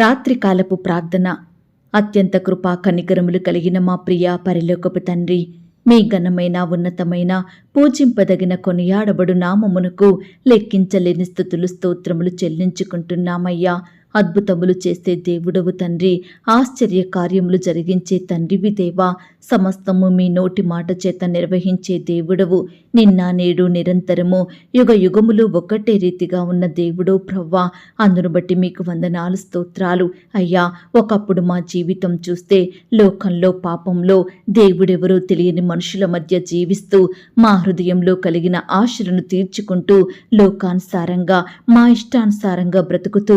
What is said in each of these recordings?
రాత్రికాలపు ప్రార్థన. అత్యంత కృపా కనికరములు కలిగిన మా ప్రియ పరిలోకపు తండ్రి మీ ఘనమైన ఉన్నతమైన పూజింపదగిన కొనియాడబడు నామమునకు లెక్కించలేని స్థుతులు స్తోత్రములు చెల్లించుకుంటున్నామయ్యా. అద్భుతములు చేసే దేవుడవు తండ్రి. ఆశ్చర్య కార్యములు జరిగించే తండ్రివి దేవా. సమస్తము మీ నోటి మాట చేత నిర్వహించే దేవుడవు. నిన్న నేడు నిరంతరము యుగ యుగములు ఒక్కటే రీతిగా ఉన్న దేవుడో ప్రవ్వా. అందును బట్టి మీకు వందనాలు స్తోత్రాలు. అయ్యా ఒకప్పుడు మా జీవితం చూస్తే లోకంలో పాపంలో దేవుడెవరో తెలియని మనుషుల మధ్య జీవిస్తూ మా హృదయంలో కలిగిన ఆశలను తీర్చుకుంటూ లోకానుసారంగా మా ఇష్టానుసారంగా బ్రతుకుతూ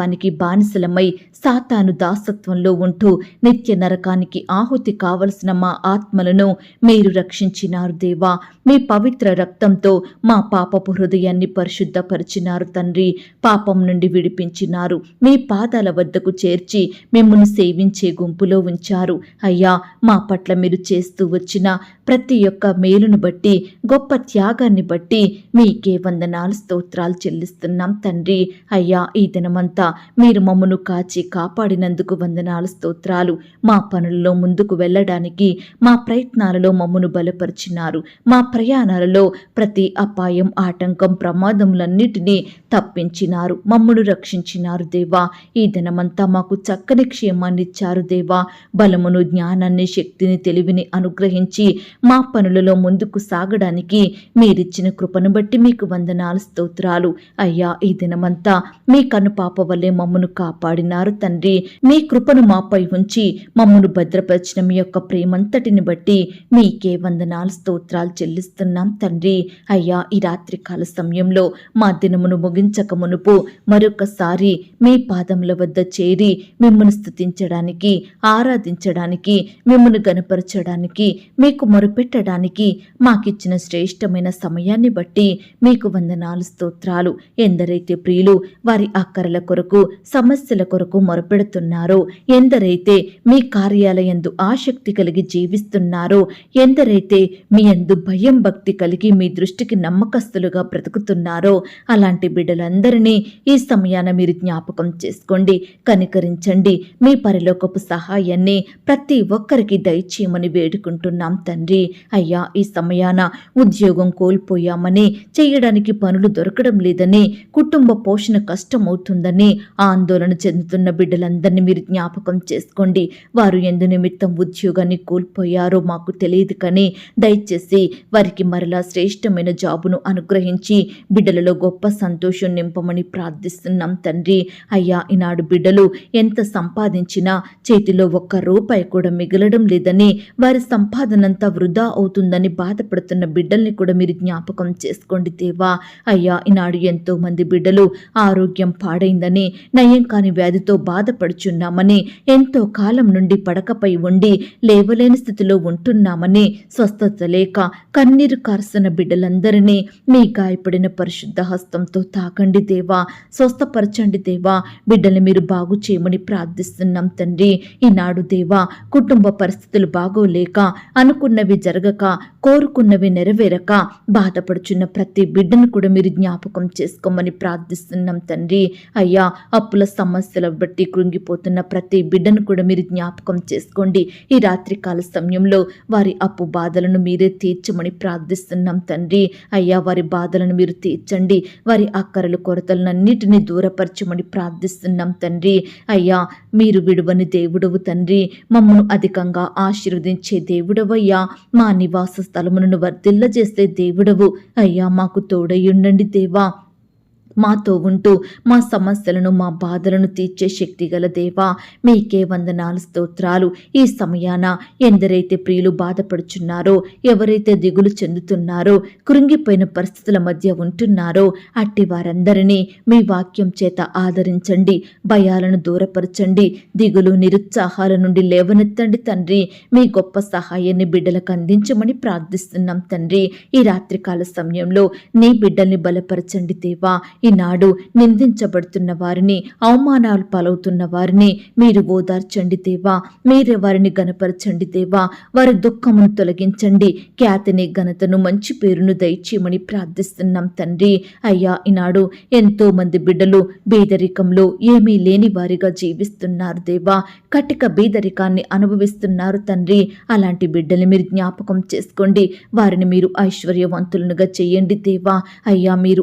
పాపానికి బానిసలమై సాతాను దాసత్వంలో ఉంటూ నిత్య నరకానికి ఆహుతి కావలసిన మా ఆత్మలను మీరు రక్షించినారు దేవా. మీ పవిత్ర రక్తంతో మా పాపపు హృదయాన్ని పరిశుద్ధపరిచినారు తండ్రి. పాపం నుండి విడిపించినారు. మీ పాదాల వద్దకు చేర్చి మిమ్మల్ని సేవించే గుంపులో ఉంచారు. అయ్యా మా పట్ల మీరు చేస్తూ వచ్చిన ప్రతి ఒక్క మేలును బట్టి గొప్ప త్యాగాన్ని బట్టి మీకే వందనాలు స్తోత్రాలు చెల్లిస్తున్నాం తండ్రి. అయ్యా ఈ దినమంతా మీరు మమ్మను కాచి కాపాడినందుకు వందనాలు స్తోత్రాలు. మా పనులలో ముందుకు వెళ్ళడానికి మా ప్రయత్నాలలో మమ్మను బలపరిచినారు. మా ప్రయాణాలలో ప్రతి అపాయం ఆటంకం ప్రమాదములన్నిటినీ తప్పించినారు. మమ్మను రక్షించినారు దేవా. ఈ దినమంతా మాకు చక్కని క్షేమాన్ని ఇచ్చారు దేవా. బలమును జ్ఞానాన్ని శక్తిని తెలివిని అనుగ్రహించి మా పనులలో ముందుకు సాగడానికి మీరిచ్చిన కృపను బట్టి మీకు వందనాలు స్తోత్రాలు. అయ్యా ఈ దినమంతా మీ కనుపాప వల్ల మమ్మను కాపాడినారు తండ్రి. మీ కృపను మాపై ఉంచి మమ్మను భద్రపరిచిన మీ యొక్క ప్రేమంతటిని బట్టి మీకే వందనాలు స్తోత్రాలు చెల్లిస్తున్నాం తండ్రి. అయ్యా ఈ రాత్రికాల సమయంలో మా దినమును ముగించక మునుపు మరొకసారి మీ పాదముల వద్ద చేరి మిమ్మల్ని స్తుతించడానికి ఆరాధించడానికి మిమ్మల్ని గనపరచడానికి మీకు మొరుపెట్టడానికి మాకిచ్చిన శ్రేష్టమైన సమయాన్ని బట్టి మీకు వందనాలు స్తోత్రాలు. ఎందరైతే ప్రియులు వారి అక్కరల కొరకు సమస్యల కొరకు మొరపెడుతున్నారో. ఎందరైతే మీ కార్యాలయందు ఆసక్తి కలిగి జీవిస్తున్నారో ఎందరైతే మీ యందు భయం భక్తి కలిగి మీ దృష్టికి నమ్మకస్తులుగా బ్రతుకుతున్నారో అలాంటి బిడ్డలందరినీ ఈ సమయాన మీరు జ్ఞాపకం చేసుకోండి కనికరించండి. మీ పరిలోకపు సహాయాన్ని ప్రతి ఒక్కరికి దయచేయమని వేడుకుంటున్నాం తండ్రి. అయ్యా ఈ సమయాన ఉద్యోగం కోల్పోయామని చేయడానికి పనులు దొరకడం లేదని కుటుంబ పోషణ కష్టమవుతుందని ఆందోళన చెందుతున్న బిడ్డలందరినీ మీరు జ్ఞాపకం చేసుకోండి. వారు ఎందు నిమిత్తం ఉద్యోగాన్ని కోల్పోయారో మాకు తెలియదు కానీ దయచేసి వారికి మరలా శ్రేష్టమైన జాబును అనుగ్రహించి బిడ్డలలో గొప్ప సంతోషం నింపమని ప్రార్థిస్తున్నాం తండ్రి. అయ్యా ఈనాడు బిడ్డలు ఎంత సంపాదించినా చేతిలో ఒక్క రూపాయి కూడా మిగలడం లేదని వారి సంపాదనంతా వృధా అవుతుందని బాధపడుతున్న బిడ్డల్ని కూడా మీరు జ్ఞాపకం చేసుకోండి దేవా. అయ్యా ఈనాడు ఎంతో మంది బిడ్డలు ఆరోగ్యం పాడైందని నయం కాని వ్యాధితో బాధపడుచున్నామని ఎంతో కాలం నుండి పడకపై ఉండి లేవలేని స్థితిలో ఉంటున్నామని స్వస్థత లేక కన్నీరు కార్సిన బిడ్డలందరినీ మీ గాయపడిన పరిశుద్ధ హస్తంతో తాకండి దేవా స్వస్థపరచండి దేవా బిడ్డలు మీరు బాగు చేయమని ప్రార్థిస్తున్నాం తండ్రి. ఈనాడు దేవా కుటుంబ పరిస్థితులు బాగోలేక అనుకున్నవి జరగక కోరుకున్నవి నెరవేరక బాధపడుచున్న ప్రతి బిడ్డను కూడా మీరు జ్ఞాపకం చేసుకోమని ప్రార్థిస్తున్నాం తండ్రి. అయ్యా అప్పుల సమస్యల బట్టి కృంగిపోతున్న ప్రతి బిడ్డను కూడా మీరు జ్ఞాపకం చేసుకోండి. ఈ రాత్రికాల సమయంలో వారి అప్పు బాధలను మీరే తీర్చమని ప్రార్థిస్తున్నాం తండ్రి. అయ్యా వారి బాధలను మీరు తీర్చండి. వారి అక్కరలు కొరతలనన్నిటినీ దూరపరచమని ప్రార్థిస్తున్నాం తండ్రి. అయ్యా మీరు విడువని దేవుడవు తండ్రి. మమ్మను అధికంగా ఆశీర్వదించే దేవుడవయ్యా. మా నివాస స్థలములను వర్ధిల్లజేసే దేవుడవు. అయ్యా మాకు తోడయ్యుండండి దేవా. మాతో ఉంటూ మా సమస్యలను మా బాధలను తీర్చే శక్తి గల దేవా మీకే వందనాలు స్తోత్రాలు. ఈ సమయాన ఎందరైతే ప్రియులు బాధపడుచున్నారో ఎవరైతే దిగులు చెందుతున్నారో కృంగిపోయిన పరిస్థితుల మధ్య ఉంటున్నారో అట్టి వారందరినీ మీ వాక్యం చేత ఆదరించండి. భయాలను దూరపరచండి. దిగులు నిరుత్సాహాల నుండి లేవనెత్తండి తండ్రి. మీ గొప్ప సహాయాన్ని బిడ్డలకు అందించమని ప్రార్థిస్తున్నాం తండ్రి. ఈ రాత్రికాల సమయంలో నీ బిడ్డల్ని బలపరచండి దేవా. ఈనాడు నిందించబడుతున్న వారిని అవమానాలు పాలవుతున్న వారిని మీరు ఓదార్చండి దేవా. మీరే వారిని గనపరచండి దేవా. వారి దుఃఖమును తొలగించండి. ఖ్యాతిని ఘనతను మంచి పేరును దయచేయమని ప్రార్థిస్తున్నాం తండ్రి. అయ్యా ఈనాడు ఎంతో మంది బిడ్డలు బీదరికంలో ఏమీ లేని వారిగా జీవిస్తున్నారు దేవా. కటిక బీదరికాన్ని అనుభవిస్తున్నారు తండ్రి. అలాంటి బిడ్డల్ని మీరు జ్ఞాపకం చేసుకోండి. వారిని మీరు ఐశ్వర్యవంతులనుగా చేయండి దేవా. అయ్యా మీరు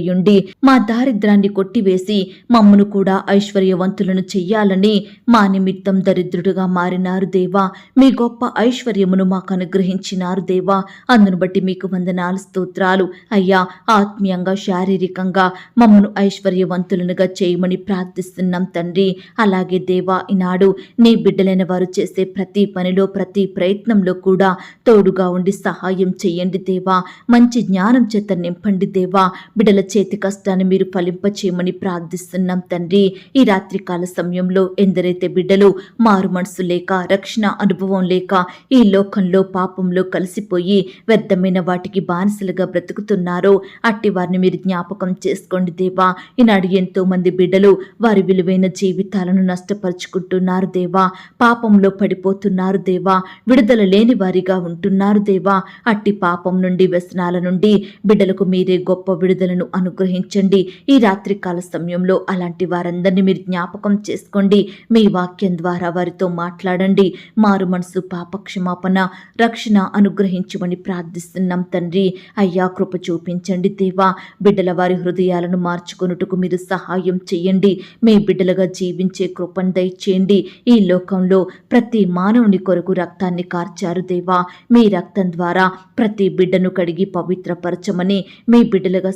ఐశ్వర్యవంతుడయ్యుండి మా దారిద్రాన్ని కొట్టివేసి మమ్మను కూడా ఐశ్వర్యవంతులను చెయ్యాలని మా నిమిత్తం దరిద్రుడుగా మారినారు దేవా. మీ గొప్ప ఐశ్వర్యమును మాకు అనుగ్రహించినారు దేవా. అందును బట్టి మీకు వందనాలు స్తోత్రాలు. అయ్యా ఆత్మీయంగా శారీరకంగా మమ్మను ఐశ్వర్యవంతులనుగా చేయమని ప్రార్థిస్తున్నాం తండ్రి. అలాగే దేవా ఈనాడు నీ బిడ్డలైన వారు చేసే ప్రతి పనిలో ప్రతి ప్రయత్నంలో కూడా తోడుగా ఉండి సహాయం చేయండి దేవా. మంచి జ్ఞానం చేత నింపండి దేవా. బిడ్డల చేతి కష్టాన్ని మీరు ఫలింపచేయమని ప్రార్థిస్తున్నాం తండ్రి. ఈ రాత్రికాల సమయంలో ఎందరైతే బిడ్డలు మారు మనసు లేక రక్షణ అనుభవం లేక ఈ లోకంలో పాపంలో కలిసిపోయి వ్యర్థమైన వాటికి బానిసలుగా బ్రతుకుతున్నారో అట్టి వారిని మీరు జ్ఞాపకం చేసుకోండి దేవా. ఈనాడు ఎంతో మంది బిడ్డలు వారి విలువైన జీవితాలను నష్టపరుచుకుంటున్నారు దేవా. పాపంలో పడిపోతున్నారు దేవా. విడుదల లేని వారిగా ఉంటున్నారు దేవా. అట్టి పాపం నుండి వ్యసనాల నుండి బిడ్డలకు మీరే గొప్ప విడుదలను అనుగ్రహించండి. ఈ రాత్రికాల సమయంలో అలాంటి వారందరినీ మీరు జ్ఞాపకం చేసుకోండి. మీ వాక్యం ద్వారా వారితో మాట్లాడండి. మారు మనసు పాపక్షమాపణ రక్షణ అనుగ్రహించమని ప్రార్థిస్తున్నాం తండ్రి. అయ్యా కృప చూపించండి దేవా. బిడ్డల వారి హృదయాలను మార్చుకొనుటకు మీరు సహాయం చేయండి. మీ బిడ్డలుగా జీవించే కృపను దయచేయండి. ఈ లోకంలో ప్రతి మానవుని కొరకు రక్తాన్ని కార్చారు దేవా. మీ రక్తం ద్వారా ప్రతి బిడ్డను కడిగి పవిత్రపరచమని మీ బిడ్డలుగా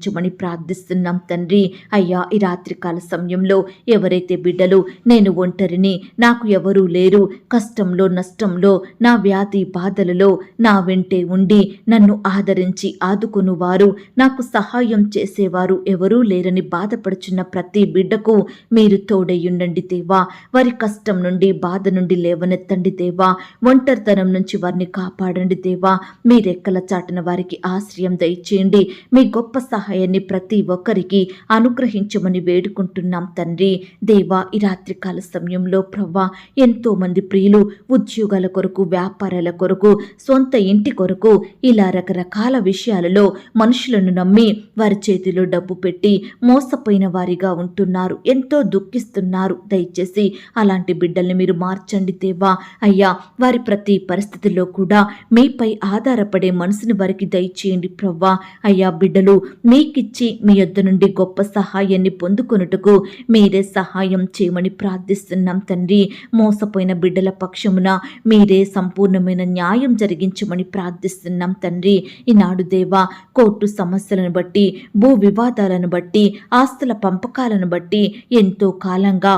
ఉంచమని ప్రార్థిస్తున్నాం తండ్రి. అయ్యా ఈ రాత్రికాల సమయంలో ఎవరైతే బిడ్డలు నేను ఒంటరిని నాకు ఎవరూ లేరు. కష్టంలో నష్టంలో నా వ్యాధి బాధలలో నా వెంటే ఉండి నన్ను ఆదరించి ఆదుకొనువారు. నాకు సహాయం చేసేవారు ఎవరూ లేరని బాధపడుచున్న ప్రతి బిడ్డకు మీరు తోడయ్యుండండి దేవా. వారి కష్టం నుండి బాధ నుండి లేవనెత్తండి దేవా. ఒంటరితనం నుంచి వారిని కాపాడండి దేవా. మీ రెక్కల వారికి ఆశ్రయం దయచేయండి. మీ గొప్ప సహాయాన్ని ప్రతి ఒక్కరికి అనుగ్రహించమని వేడుకుంటున్నాం తండ్రి. దేవా ఈ రాత్రికాల సమయంలో ప్రవ్వా ఎంతో మంది ప్రియులు ఉద్యోగాల కొరకు వ్యాపారాల కొరకు సొంత ఇంటి కొరకు ఇలా రకరకాల విషయాలలో మనుషులను నమ్మి వారి చేతిలో డబ్బు పెట్టి మోసపోయిన వారిగా ఉంటున్నారు. ఎంతో దుఃఖిస్తున్నారు. దయచేసి అలాంటి బిడ్డల్ని మీరు మార్చండి దేవా. అయ్యా వారి ప్రతి పరిస్థితుల్లో కూడా మీపై ఆధారపడే మనసుని వారికి దయచేయండి ప్రవ్వా. అయ్యా బిడ్డలు మీకిచ్చి మీ యొద్ద నుండి గొప్ప సహాయాన్ని పొందుకొనుటకు మీరే సహాయం చేయమని ప్రార్థిస్తున్నాం తండ్రి. మోసపోయిన బిడ్డల పక్షమున మీరే సంపూర్ణమైన న్యాయం జరిగించమని ప్రార్థిస్తున్నాం తండ్రి. ఈనాడు దేవా కోర్టు సమస్యలను బట్టి భూ వివాదాలను బట్టి ఆస్తుల పంపకాలను బట్టి ఎంతో కాలంగా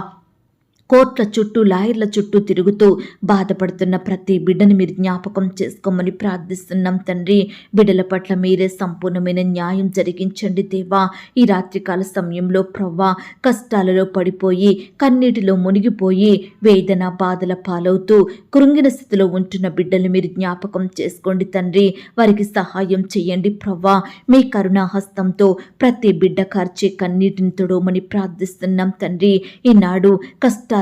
కోట్ల చుట్టూ లాయర్ల చుట్టూ తిరుగుతూ బాధపడుతున్న ప్రతి బిడ్డని మీరు జ్ఞాపకం చేసుకోమని ప్రార్థిస్తున్నాం తండ్రి. బిడ్డల పట్ల మీరే సంపూర్ణమైన న్యాయం జరిగించండి దేవా. ఈ రాత్రికాల సమయంలో ప్రవ్వా కష్టాలలో పడిపోయి కన్నీటిలో మునిగిపోయి వేదన బాధల పాలవుతూ కృంగిన స్థితిలో ఉంటున్న బిడ్డలు మీరు జ్ఞాపకం చేసుకోండి తండ్రి. వారికి సహాయం చేయండి ప్రవ్వా. మీ కరుణా హస్తంతో ప్రతి బిడ్డ కార్చే కన్నీటిని తొడవమని ప్రార్థిస్తున్నాం తండ్రి. ఈనాడు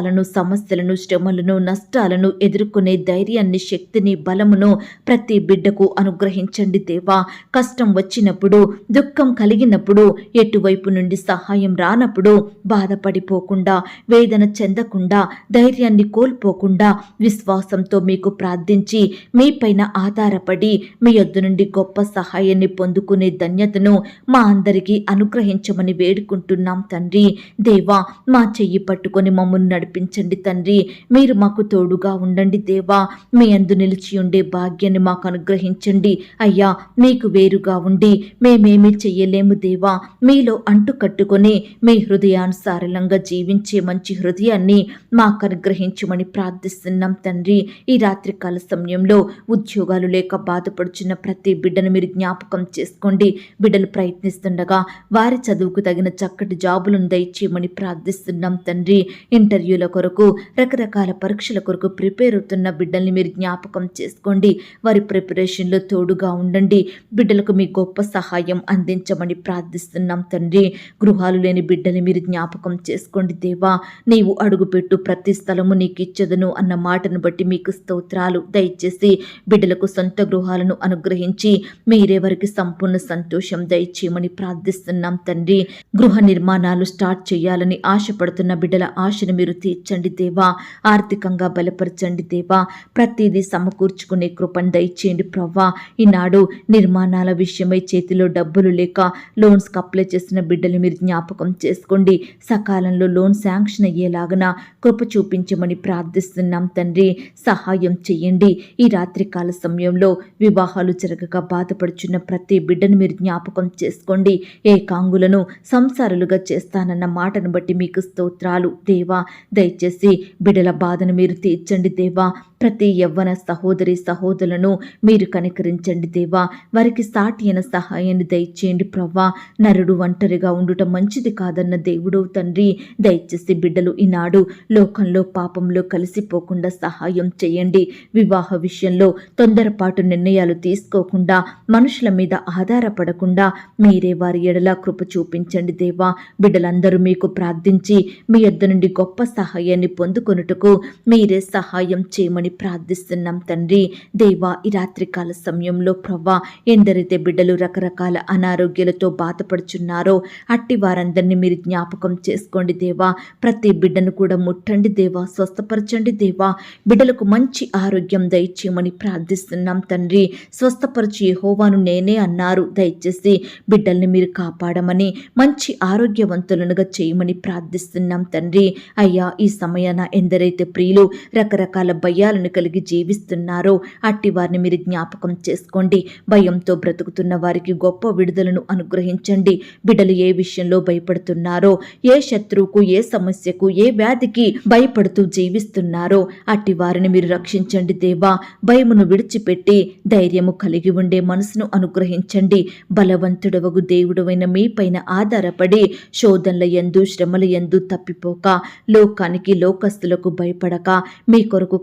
కష్టాలను సమస్యలను శ్రమలను నష్టాలను ఎదుర్కొనే ధైర్యాన్ని శక్తిని బలమును ప్రతి బిడ్డకు అనుగ్రహించండి దేవా. కష్టం వచ్చినప్పుడు దుఃఖం కలిగినప్పుడు ఎటువైపు నుండి సహాయం రానప్పుడు బాధపడిపోకుండా వేదన చెందకుండా ధైర్యాన్ని కోల్పోకుండా విశ్వాసంతో మీకు ప్రార్థించి మీపైన ఆధారపడి మీ యొద్ద నుండి గొప్ప సహాయాన్ని పొందుకునే ధన్యతను మా అందరికీ అనుగ్రహించమని వేడుకుంటున్నాం తండ్రి. దేవా మా చెయ్యి పట్టుకొని మమ్మల్ని నడిపించండి తండ్రి. మీరు మాకు తోడుగా ఉండండి దేవా. మీ అందు నిలిచి ఉండే భాగ్యాన్ని మాకు అనుగ్రహించండి. అయ్యా మీకు వేరుగా ఉండి మేమేమీ చెయ్యలేము దేవా. మీలో అంటు కట్టుకొని మీ హృదయానుసారంగా జీవించే మంచి హృదయాన్ని మాకు అనుగ్రహించమని ప్రార్థిస్తున్నాం తండ్రి. ఈ రాత్రికాల సమయంలో ఉద్యోగాలు లేక బాధపడుచున్న ప్రతి బిడ్డను మీరు జ్ఞాపకం చేసుకోండి. బిడ్డలు ప్రయత్నిస్తుండగా వారి చదువుకు తగిన చక్కటి జాబులను దయచేయమని ప్రార్థిస్తున్నాం తండ్రి. ఇంటర్వ్యూ ఇంటర్వ్యూల కొరకు రకరకాల పరీక్షల కొరకు ప్రిపేర్ అవుతున్న బిడ్డల్ని మీరు జ్ఞాపకం చేసుకోండి. వారి ప్రిపరేషన్లో తోడుగా ఉండండి. బిడ్డలకు మీ గొప్ప సహాయం అందించమని ప్రార్థిస్తున్నాం తండ్రి. గృహాలు లేని బిడ్డని మీరు జ్ఞాపకం చేసుకోండి దేవా. నీవు అడుగుపెట్టు ప్రతి స్థలము నీకు ఇచ్చదను అన్న మాటను బట్టి మీకు స్తోత్రాలు దయచేసి బిడ్డలకు సొంత గృహాలను అనుగ్రహించి మీరే వారికి సంపూర్ణ సంతోషం దయచేయమని ప్రార్థిస్తున్నాం తండ్రి. గృహ నిర్మాణాలు స్టార్ట్ చేయాలని ఆశపడుతున్న బిడ్డల ఆశను మీరు తీర్చండి దేవా. ఆర్థికంగా బలపరచండి దేవా. ప్రతిదీ సమకూర్చుకునే కృపను దయచేయండి ప్రవ్వా. ఈనాడు నిర్మాణాల విషయమై చేతిలో డబ్బులు లేక లోన్స్కి అప్లై చేసిన బిడ్డలు మీరు జ్ఞాపకం చేసుకోండి. సకాలంలో లోన్ శాంక్షన్ అయ్యేలాగన కృప చూపించమని ప్రార్థిస్తున్నాం తండ్రి. సహాయం చేయండి. ఈ రాత్రికాల సమయంలో వివాహాలు జరగక బాధపడుచున్న ప్రతి బిడ్డను మీరు జ్ఞాపకం చేసుకోండి. ఏకాంగులను సంసారులుగా చేస్తానన్న మాటను బట్టి మీకు స్తోత్రాలు. దేవా దయచేసి బిడ్డల బాధను మీరు తీర్చండి దేవా. ప్రతి యవ్వన సహోదరి సహోదరులను మీరు కనికరించండి దేవా. వారికి సాటి అయిన సహాయాన్ని దయచేయండి ప్రవ్వా. నరుడు ఒంటరిగా ఉండుట మంచిది కాదన్న దేవుడు తండ్రి దయచేసి బిడ్డలు ఈనాడు లోకంలో పాపంలో కలిసిపోకుండా సహాయం చేయండి. వివాహ విషయంలో తొందరపాటు నిర్ణయాలు తీసుకోకుండా మనుషుల మీద ఆధారపడకుండా మీరే వారి ఎడలా కృప చూపించండి దేవా. బిడ్డలందరూ మీకు ప్రార్థించి మీ యొద్ద నుండి గొప్ప సహాయాన్ని పొందుకొనుటకు మీరే సహాయం చేయమని ప్రార్థిస్తున్నాం తండ్రి. దేవా ఈ రాత్రికాల సమయంలో ప్రభా ఎందరైతే బిడ్డలు రకరకాల అనారోగ్యాలతో బాధపడుచున్నారో అట్టి వారందరినీ మీరు జ్ఞాపకం చేసుకోండి దేవా. ప్రతి బిడ్డను కూడా ముట్టండి దేవా స్వస్థపరచండి దేవా. బిడ్డలకు మంచి ఆరోగ్యం దయచేయమని ప్రార్థిస్తున్నాం తండ్రి. స్వస్థపరచు హోవాను నేనే అన్నారు. దయచేసి బిడ్డల్ని మీరు కాపాడమని మంచి ఆరోగ్యవంతులనుగా చేయమని ప్రార్థిస్తున్నాం తండ్రి. అయ్యా ఈ సమయాన ఎందరైతే ప్రియులు రకరకాల భయాలను కలిగి జీవిస్తున్నారో అట్టి వారిని మీరు జ్ఞాపకం చేసుకోండి. భయంతో బ్రతుకుతున్న వారికి గొప్ప విడుదలను అనుగ్రహించండి. బిడ్డలు ఏ విషయంలో భయపడుతున్నారో ఏ శత్రువుకు ఏ సమస్యకు ఏ వ్యాధికి భయపడుతూ జీవిస్తున్నారో అట్టి వారిని మీరు రక్షించండి దేవా. భయమును విడిచిపెట్టి ధైర్యము కలిగి ఉండే మనసును అనుగ్రహించండి. బలవంతుడవగు దేవుడవైన మీపైన ఆధారపడి శోధనల ఎందు శ్రమల ఎందు తప్పిపోక లోకానికి లోకస్తులకు భయపడక మీ కొరకు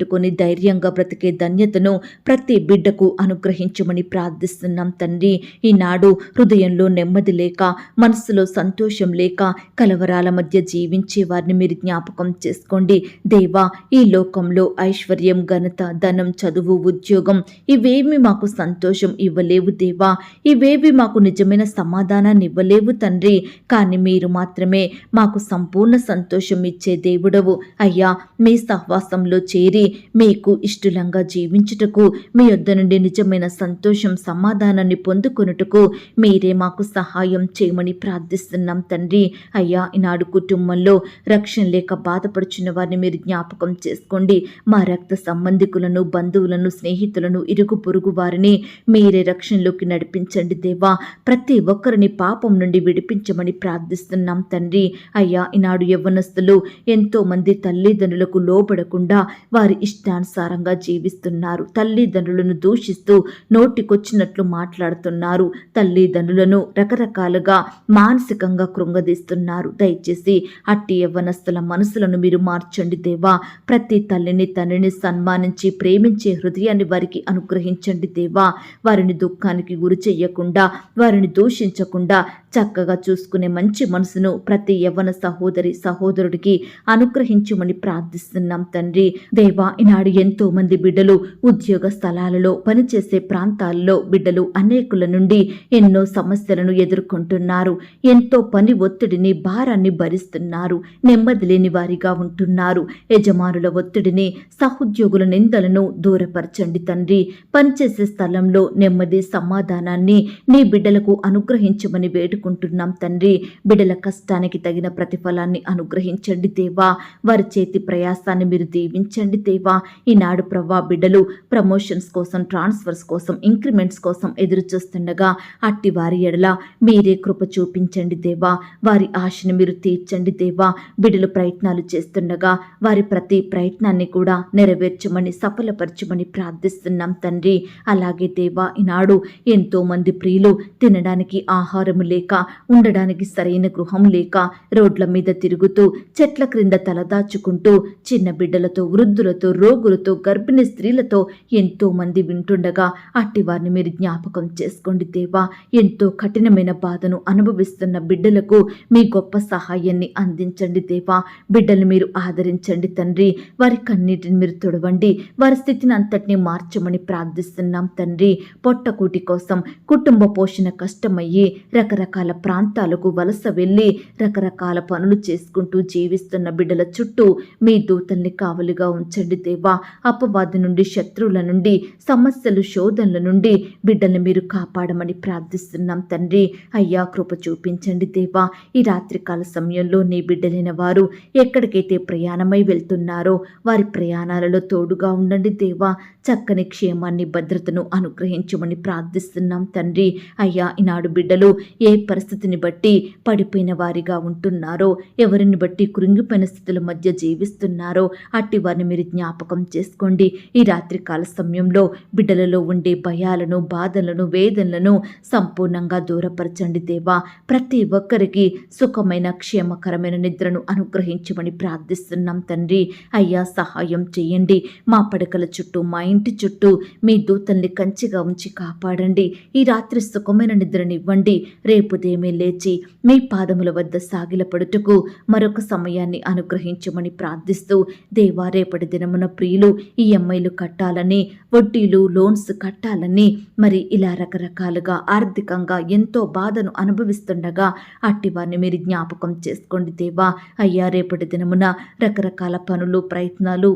పెట్టుకుని ధైర్యంగా బ్రతికే ధన్యతను ప్రతి బిడ్డకు అనుగ్రహించమని ప్రార్థిస్తున్నాం తండ్రి. ఈనాడు హృదయంలో నెమ్మది లేక మనసులో సంతోషం లేక కలవరాల మధ్య జీవించే వారిని మీరు జ్ఞాపకం చేసుకోండి. దేవా ఈ లోకంలో ఐశ్వర్యం ఘనత ధనం చదువు ఉద్యోగం ఇవేమి మాకు సంతోషం ఇవ్వలేవు దేవా. ఇవేవి మాకు నిజమైన సమాధానాన్ని ఇవ్వలేవు తండ్రి. కానీ మీరు మాత్రమే మాకు సంపూర్ణ సంతోషం ఇచ్చే దేవుడవు. అయ్యా మీ సహవాసంలో చేరి మీకు ఇష్టలంగా జీవించుటకు మీ యొద్ద నుండి నిజమైన సంతోషం సమాధానాన్ని పొందుకొనుటకు మీరే మాకు సహాయం చేయమని ప్రార్థిస్తున్నాం తండ్రి. అయ్యా ఈనాడు కుటుంబంలో రక్షణ లేక బాధపడుచున్న వారిని మీరు జ్ఞాపకం చేసుకోండి. మా రక్త సంబంధికులను బంధువులను స్నేహితులను ఇరుగు పొరుగు వారిని మీరే రక్షణలోకి నడిపించండి దేవా. ప్రతి ఒక్కరిని పాపం నుండి విడిపించమని ప్రార్థిస్తున్నాం తండ్రి. అయ్యా ఈనాడు యవ్వనస్తులు ఎంతో మంది తల్లిదండ్రులకు లోబడకుండా వారి ఇష్టానుసారంగా జీవిస్తున్నారు. తల్లిదండ్రులను దూషిస్తూ నోటికొచ్చినట్లు మాట్లాడుతున్నారు. తల్లిదండ్రులను రకరకాలుగా మానసికంగా కృంగదీస్తున్నారు. దయచేసి అట్టి యవ్వనస్తుల మనసులను మీరు మార్చండి దేవా. ప్రతి తల్లిని తండ్రిని సన్మానించి ప్రేమించే హృదయాన్ని వారికి అనుగ్రహించండి దేవా. వారిని దుఃఖానికి గురి చెయ్యకుండా వారిని దూషించకుండా చక్కగా చూసుకునే మంచి మనసును ప్రతి యవ్వన సహోదరి సహోదరుడికి అనుగ్రహించమని ప్రార్థిస్తున్నాం తండ్రి. దేవా ఈనాడు ఎంతో మంది బిడ్డలు ఉద్యోగ స్థలాలలో పనిచేసే ప్రాంతాల్లో బిడ్డలు అనేకుల నుండి ఎన్నో సమస్యలను ఎదుర్కొంటున్నారు. ఎంతో పని ఒత్తిడిని భారాన్ని భరిస్తున్నారు. నెమ్మది లేని వారిగా ఉంటున్నారు. యజమానుల ఒత్తిడిని సహోద్యోగుల నిందలను దూరపరచండి తండ్రి. పనిచేసే స్థలంలో నెమ్మది సమాధానాన్ని నీ బిడ్డలకు అనుగ్రహించమని వేడుకు వేడుకుంటున్నాం తండ్రి. బిడ్డల కష్టానికి తగిన ప్రతిఫలాన్ని అనుగ్రహించండి దేవా. వారి చేతి ప్రయాసాన్ని మీరు దీవించండి దేవా. ఈనాడు ప్రవ్వా బిడ్డలు ప్రమోషన్స్ కోసం ట్రాన్స్ఫర్స్ కోసం ఇంక్రిమెంట్స్ కోసం ఎదురు చూస్తుండగా అట్టి వారి ఎడల మీరే కృప చూపించండి దేవా. వారి ఆశను మీరు తీర్చండి దేవా. బిడ్డలు ప్రయత్నాలు చేస్తుండగా వారి ప్రతి ప్రయత్నాన్ని కూడా నెరవేర్చమని సఫలపరచమని ప్రార్థిస్తున్నాం తండ్రి. అలాగే దేవా ఈనాడు ఎంతో మంది ప్రియులు తినడానికి ఆహారము లేక లేక ఉండడానికి సరైన గృహం లేక రోడ్ల మీద తిరుగుతూ చెట్ల క్రింద తలదాచుకుంటూ చిన్న బిడ్డలతో వృద్ధులతో రోగులతో గర్భిణీ స్త్రీలతో ఎంతో మంది వింటుండగా అట్టి వారిని మీరు జ్ఞాపకం చేసుకోండి దేవా. ఎంతో కఠినమైన బాధను అనుభవిస్తున్న బిడ్డలకు మీ గొప్ప సహాయాన్ని అందించండి దేవా. బిడ్డలు మీరు ఆదరించండి తండ్రి. వారి కన్నీటిని మీరు తొడవండి. వారి స్థితిని అంతటినీ మార్చమని ప్రార్థిస్తున్నాం తండ్రి. పొట్టకూటి కోసం కుటుంబ పోషణ కష్టమయ్యి రకరకాల ప్రాంతాలకు వలస వెళ్ళి రకరకాల పనులు చేసుకుంటూ జీవిస్తున్న బిడ్డల చుట్టూ మీ దూతల్ని కావలిగా ఉంచండి దేవా. అపవాది నుండి శత్రువుల నుండి సమస్యలు శోధనల నుండి బిడ్డల్ని మీరు కాపాడమని ప్రార్థిస్తున్నాం తండ్రి. అయ్యా కృప చూపించండి దేవా. ఈ రాత్రికాల సమయంలో నీ బిడ్డలైన వారు ఎక్కడికైతే ప్రయాణమై వెళ్తున్నారో వారి ప్రయాణాలలో తోడుగా ఉండండి దేవా. చక్కని క్షేమాన్ని భద్రతను అనుగ్రహించమని ప్రార్థిస్తున్నాం తండ్రి. అయ్యా ఈనాడు బిడ్డలు ఏ పరిస్థితిని బట్టి పడిపోయిన వారిగా ఉంటున్నారో ఎవరిని బట్టి కృంగిపోయిన స్థితుల మధ్య జీవిస్తున్నారో అట్టి వారిని మీరు జ్ఞాపకం చేసుకోండి. ఈ రాత్రికాల సమయంలో బిడ్డలలో ఉండే భయాలను బాధలను వేదనలను సంపూర్ణంగా దూరపరచండి దేవా. ప్రతి ఒక్కరికి సుఖమైన క్షేమకరమైన నిద్రను అనుగ్రహించమని ప్రార్థిస్తున్నాం తండ్రి. అయ్యా సహాయం చేయండి. మా పడకల చుట్టూ మా ఇంటి చుట్టూ మీ దూతల్ని కంచిగా ఉంచి కాపాడండి. ఈ రాత్రి సుఖమైన నిద్రనివ్వండి. రేపు ఉదయమే లేచి మీ పాదముల వద్ద సాగిలపడుటకు మరొక సమయాన్ని అనుగ్రహించమని ప్రార్థిస్తూ దేవా రేపటి దినమున ప్రియులు ఈ అమ్మాయిలు కట్టాలని వడ్డీలు లోన్స్ కట్టాలని మరి ఇలా రకరకాలుగా ఆర్థికంగా ఎంతో బాధను అనుభవిస్తుండగా అట్టి వారిని మీరు జ్ఞాపకం చేసుకోండి దేవా. అయ్యా రేపటి దినమున రకరకాల పనులు ప్రయత్నాలు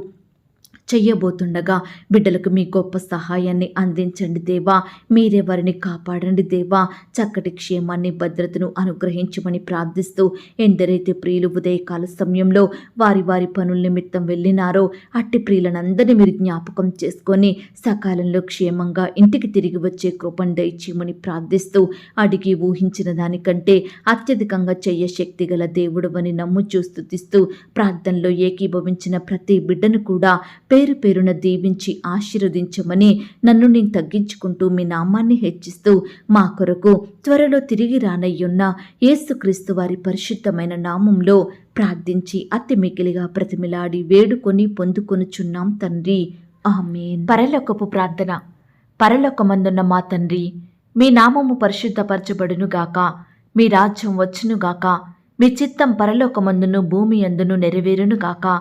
చెయ్యబోతుండగా బిడ్డలకు మీ గొప్ప సహాయాన్ని అందించండి దేవా. మీరే వారిని కాపాడండి దేవా. చక్కటి క్షేమాన్ని భద్రతను అనుగ్రహించమని ప్రార్థిస్తూ ఎందరైతే ప్రియులు ఉదయకాల సమయంలో వారి వారి పనుల నిమిత్తం వెళ్ళినారో అట్టి ప్రియులనందరినీ మీరు జ్ఞాపకం చేసుకొని సకాలంలో క్షేమంగా ఇంటికి తిరిగి వచ్చే కృపను దయచేయమని ప్రార్థిస్తూ అడిగి ఊహించిన దానికంటే అత్యధికంగా చెయ్య శక్తి గల దేవుడవని నమ్ము స్తుతిస్తూ ప్రార్థనలో ఏకీభవించిన ప్రతి బిడ్డను కూడా పేరు పేరున దీవించి ఆశీర్వదించమని నన్ను నేను తగ్గించుకుంటూ మీ నామాన్ని హెచ్చిస్తూ మా కొరకు త్వరలో తిరిగి రానయ్యున్న యేసుక్రీస్తు వారి పరిశుద్ధమైన నామంలో ప్రార్థించి అతి మిగిలిగా ప్రతిమిలాడి వేడుకొని పొందుకొనుచున్నాం తండ్రి. ఆమెన్. పరలోకపు ప్రార్థన. పరలోకమందున్న మా తండ్రి మీ నామము పరిశుద్ధపరచబడునుగాక మీ రాజ్యం వచ్చునుగాక మీ చిత్తం పరలోకమందును భూమి అందును నెరవేరునుగాక